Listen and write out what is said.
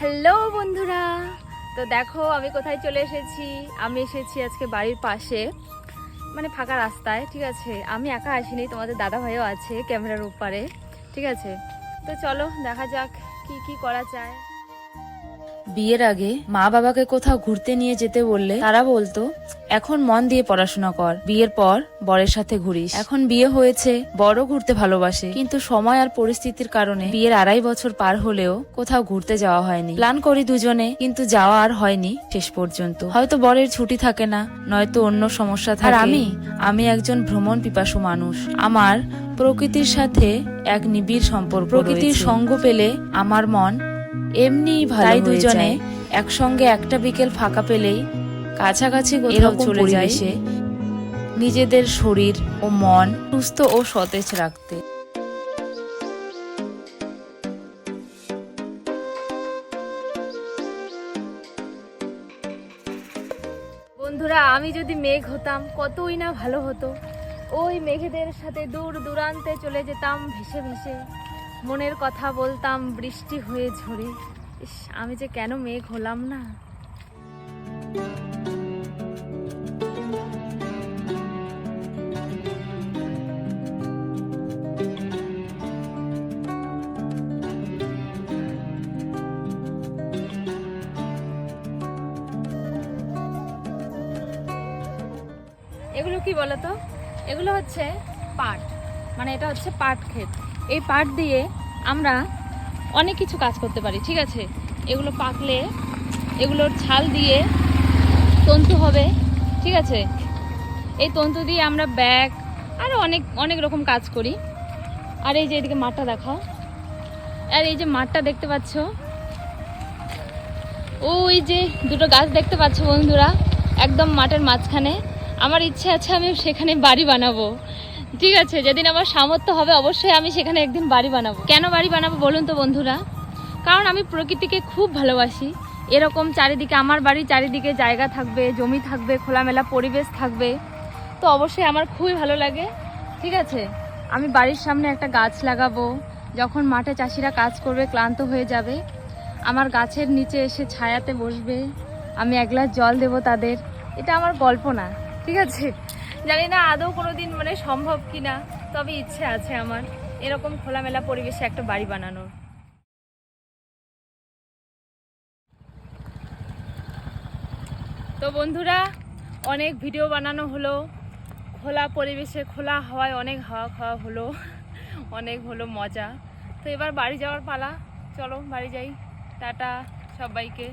Hello বন্ধুরা। তো দেখো, আমি কোথায় চলে এসেছি? আমি এসেছি আজকে বাড়ির পাশে মানে ফাঁকা রাস্তায়, ঠিক আছে? আমি একা আসিনি, তোমাদের দাদা ভাইও আছে ক্যামেরার উপরে ঠিক আছে? তো চলো, দেখা যাক কি কি করা যায়। বিয়ের আগে মা বাবাকে কোথাও ঘুরতে নিয়ে যেতে বললে তারা বলতো এখন মন দিয়ে পড়াশোনা কর। বিয়ের পর বরের সাথে ঘুরিস। এখন বিয়ে হয়েছে বড় ঘুরতে ভালোবাসে। কিন্তু সময় আর পরিস্থিতির কারণে বিয়ের আড়াই বছর পার হলেও কোথাও ঘুরতে যাওয়া হয়নি। প্ল্যান করি দুজনে কিন্তু যাওয়া আর হয়নি শেষ পর্যন্ত। হয়তো বরের ছুটি থাকে না নয়তো অন্য সমস্যা থাকে। আর আমি? আমি একজন ভ্রমণ পিপাসু মানুষ। আমার প্রকৃতির সাথে এক নিবিড় সম্পর্ক প্রকৃতির সঙ্গ পেলে আমার মন এমনিই ভালো তাই দুজনে একসঙ্গে একটা বিকেল ফাঁকা পেলেই কাছাকাছি যায়। সে নিজেদের শরীর ও মন সুস্থ ও সতেজ রাখতে। বন্ধুরা আমি যদি মেঘ হতাম কতই না ভালো হতো। ওই মেঘেদের সাথে দূর দূরান্তে চলে যেতাম ভেসে ভেসে। মনের কথা বলতাম, বৃষ্টি হয়ে ঝরে। ইস, আমি যে কেন মেঘ হলাম না? এগুলো কি বলতো? এগুলো হচ্ছে পাট। মানে এটা হচ্ছে পাট ক্ষেত। এই পাট দিয়ে আমরা অনেক কিছু কাজ করতে পারি, ঠিক আছে? এগুলো পাকলে এগুলোর ছাল দিয়ে তন্তু হবে, ঠিক আছে? এই তন্তু দিয়ে আমরা ব্যাগ আরও অনেক অনেক রকম কাজ করি। আর এই যে এদিকে মাঠটা দেখাও। আর এই যে মাঠটা দেখতে পাচ্ছ? ওই যে দুটো গাছ দেখতে পাচ্ছ বন্ধুরা, একদম মাঠের মাঝখানে। আমার ইচ্ছে আছে আমি সেখানে বাড়ি বানাবো। ঠিক আছে, যেদিন আমার সামর্থ্য হবে, অবশ্যই আমি সেখানে একদিন বাড়ি বানাবো। কেন বাড়ি বানাবো বলুন তো বন্ধুরা? কারণ আমি প্রকৃতিকে খুব ভালোবাসি। এরকম চারিদিকে আমার বাড়ির চারিদিকে জায়গা থাকবে, জমি থাকবে, খোলামেলা পরিবেশ থাকবে। তো অবশ্যই আমার খুবই ভালো লাগে। ঠিক আছে, আমি বাড়ির সামনে একটা গাছ লাগাবো। যখন মাঠে চাষিরা কাজ করবে, ক্লান্ত হয়ে যাবে। আমার গাছের নিচে এসে ছায়াতে বসবে। আমি এক গ্লাস জল দেবো তাদের। এটা আমার কল্পনা ঠিক আছে? জানি না আদৌ কোনোদিন মানে সম্ভব কি না তবে ইচ্ছে আছে আমার। এরকম খোলামেলা পরিবেশে একটা বাড়ি বানানোর। তো বন্ধুরা, অনেক ভিডিও বানানো হলো। খোলা পরিবেশে, খোলা হাওয়ায় অনেক হাওয়া খাওয়া হলো। অনেক হলো মজা। তো এবার বাড়ি যাওয়ার পালা। চলো, বাড়ি যাই। টাটা সবাইকে।